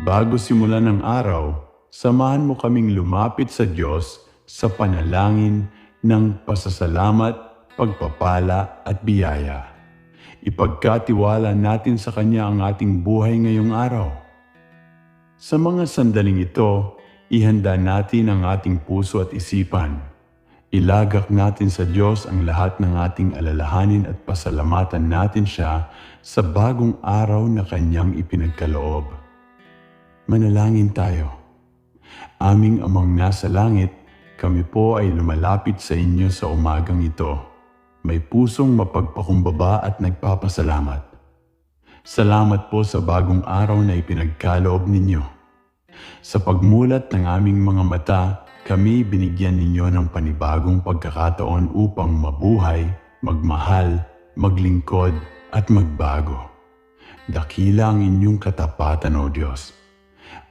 Bago simulan ng araw, samahan mo kaming lumapit sa Diyos sa panalangin ng pasasalamat, pagpapala at biyaya. Ipagkatiwala natin sa Kanya ang ating buhay ngayong araw. Sa mga sandaling ito, ihanda natin ang ating puso at isipan. Ilagak natin sa Diyos ang lahat ng ating alalahanin at pasalamatan natin siya sa bagong araw na Kanyang ipinagkaloob. Manalangin tayo. Aming amang nasa langit, kami po ay lumalapit sa inyo sa umagang ito. May pusong mapagpakumbaba at nagpapasalamat. Salamat po sa bagong araw na ipinagkaloob ninyo. Sa pagmulat ng aming mga mata, kami binigyan ninyo ng panibagong pagkakataon upang mabuhay, magmahal, maglingkod at magbago. Dakila ang inyong katapatan, O Diyos.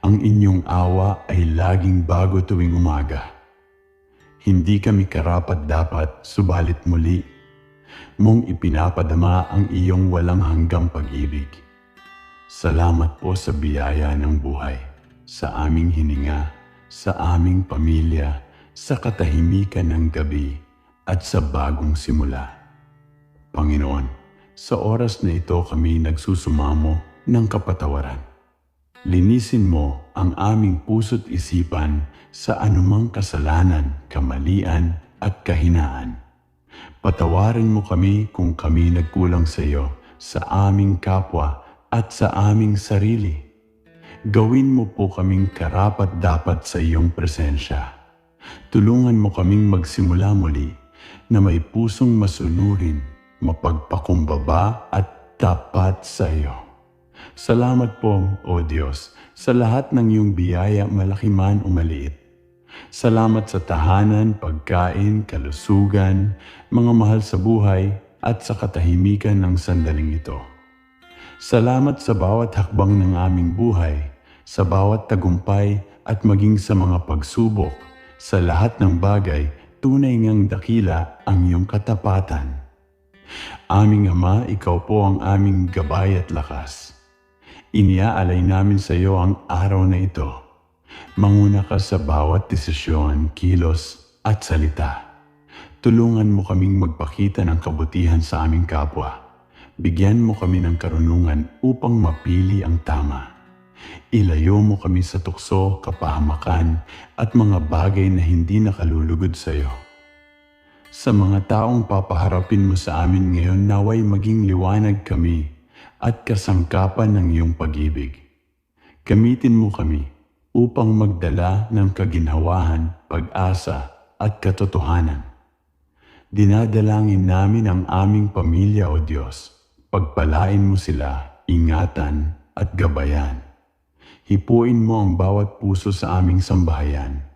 Ang inyong awa ay laging bago tuwing umaga. Hindi kami karapat dapat, subalit muli, mong ipinapadama ang iyong walang hanggang pag-ibig. Salamat po sa biyaya ng buhay, sa aming hininga, sa aming pamilya, sa katahimikan ng gabi, at sa bagong simula. Panginoon, sa oras na ito kami nagsusumamo ng kapatawaran. Linisin mo ang aming puso't isipan sa anumang kasalanan, kamalian at kahinaan. Patawarin mo kami kung kami nagkulang sa iyo, sa aming kapwa at sa aming sarili. Gawin mo po kaming karapat dapat sa iyong presensya. Tulungan mo kaming magsimula muli na may pusong masunurin, mapagpakumbaba at tapat sa iyo. Salamat po, O Diyos, sa lahat ng iyong biyaya malaki man o maliit. Salamat sa tahanan, pagkain, kalusugan, mga mahal sa buhay, at sa katahimikan ng sandaling ito. Salamat sa bawat hakbang ng aming buhay, sa bawat tagumpay at maging sa mga pagsubok, sa lahat ng bagay, tunay ngang dakila ang iyong katapatan. Aming Ama, Ikaw po ang aming gabay at lakas. Iniaalay namin sa iyo ang araw na ito. Manguna ka sa bawat desisyon, kilos at salita. Tulungan mo kaming magpakita ng kabutihan sa aming kapwa. Bigyan mo kami ng karunungan upang mapili ang tama. Ilayo mo kami sa tukso, kapahamakan at mga bagay na hindi nakalulugod sa iyo. Sa mga taong papaharapin mo sa amin ngayon, naway maging liwanag kami at kasangkapan ng iyong pag-ibig. Gamitin mo kami upang magdala ng kaginhawahan, pag-asa at katotohanan. Dinadalangin namin ang aming pamilya o Diyos. Pagpalain mo sila, ingatan at gabayan. Hipuin mo ang bawat puso sa aming sambahayan.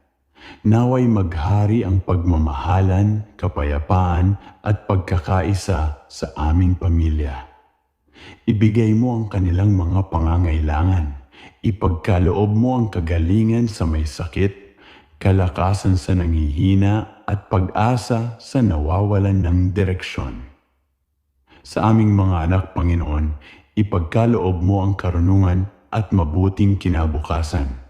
Naway maghari ang pagmamahalan, kapayapaan at pagkakaisa sa aming pamilya. Ibigay mo ang kanilang mga pangangailangan. Ipagkaloob mo ang kagalingan sa may sakit, kalakasan sa nangihina at pag-asa sa nawawalan ng direksyon. Sa aming mga anak, Panginoon, ipagkaloob mo ang karunungan at mabuting kinabukasan.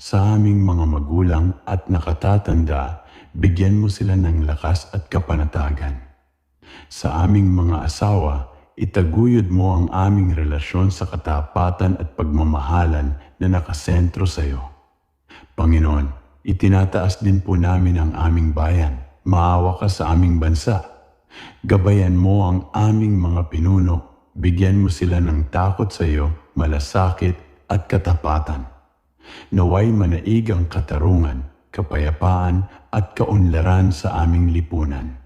Sa aming mga magulang at nakatatanda, bigyan mo sila ng lakas at kapanatagan. Sa aming mga asawa, Itaguyod mo ang aming relasyon sa katapatan at pagmamahalan na nakasentro sa iyo. Panginoon, itinataas din po namin ang aming bayan. Maawa ka sa aming bansa. Gabayan mo ang aming mga pinuno. Bigyan mo sila ng takot sa iyo, malasakit at katapatan. Naway manaig ang katarungan, kapayapaan at kaunlaran sa aming lipunan.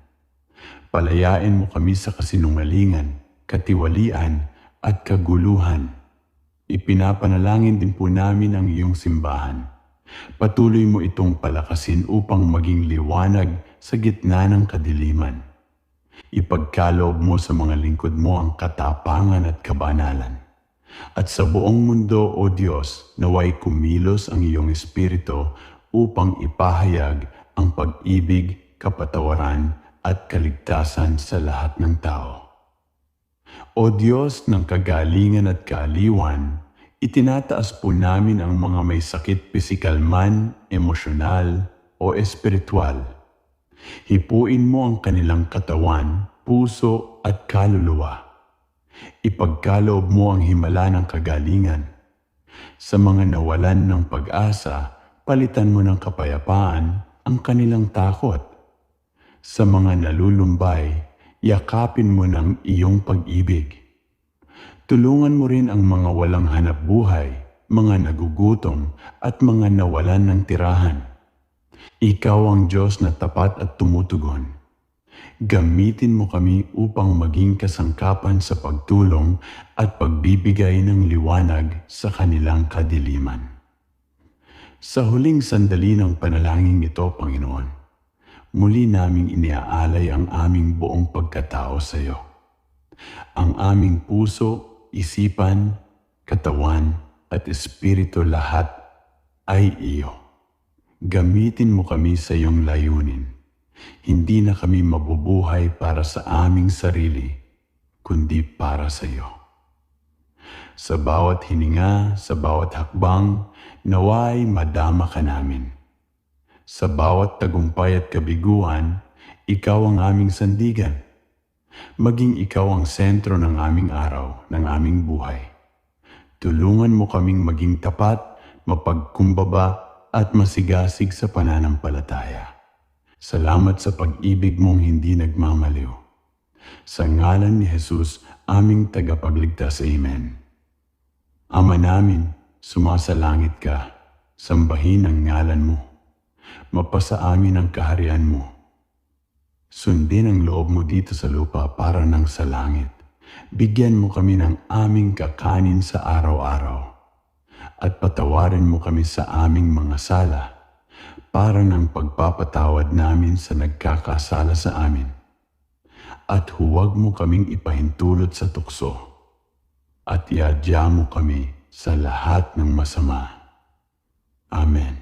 Palayain mo kami sa kasinungalingan katiwalian at kaguluhan. Ipinapanalangin din po namin ang iyong simbahan. Patuloy mo itong palakasin upang maging liwanag sa gitna ng kadiliman. Ipagkaloob mo sa mga lingkod mo ang katapangan at kabanalan. At sa buong mundo, O Diyos, naway kumilos ang iyong Espiritu upang ipahayag ang pag-ibig, kapatawaran at kaligtasan sa lahat ng tao. O Diyos ng kagalingan at kaaliwan, Itinataas po namin ang mga may sakit pisikal man, emosyonal, o espiritual. Hipuin mo ang kanilang katawan, puso at kaluluwa. Ipagkaloob mo ang himala ng kagalingan. Sa mga nawalan ng pag-asa, palitan mo ng kapayapaan ang kanilang takot. Sa mga nalulumbay, yakapin mo ng iyong pag-ibig. Tulungan mo rin ang mga walang hanap buhay, mga nagugutom at mga nawalan ng tirahan. Ikaw ang Diyos na tapat at tumutugon. Gamitin mo kami upang maging kasangkapan sa pagtulong at pagbibigay ng liwanag sa kanilang kadiliman. Sa huling sandali ng panalangin ito, Panginoon, muli naming iniaalay ang aming buong pagkatao sa iyo. Ang aming puso, isipan, katawan at espiritu lahat ay iyo. Gamitin mo kami sa iyong layunin. Hindi na kami mabubuhay para sa aming sarili, kundi para sa iyo. Sa bawat hininga, sa bawat hakbang, naway madama ka namin. Sa bawat tagumpay at kabiguan, ikaw ang aming sandigan. Maging ikaw ang sentro ng aming araw, ng aming buhay. Tulungan mo kaming maging tapat, mapagkumbaba at masigasig sa pananampalataya. Salamat sa pag-ibig mong hindi nagmamaliw. Sa ngalan ni Jesus, aming tagapagligtas. Amen. Ama namin, sumasalangit ka, sambahin ang ngalan mo. Mapasa amin ang kaharian mo. Sundin ang loob mo dito sa lupa para ng sa langit. Bigyan mo kami ng aming kakanin sa araw-araw at patawarin mo kami sa aming mga sala para ng pagpapatawad namin sa nagkakasala sa amin. At huwag mo kaming ipahintulot sa tukso at iadya mo kami sa lahat ng masama. Amen.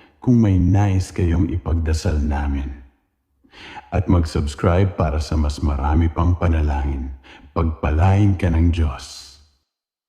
kung may nais kayong ipagdasal namin. At mag-subscribe para sa mas marami pang panalangin. Pagpalain ka ng Diyos.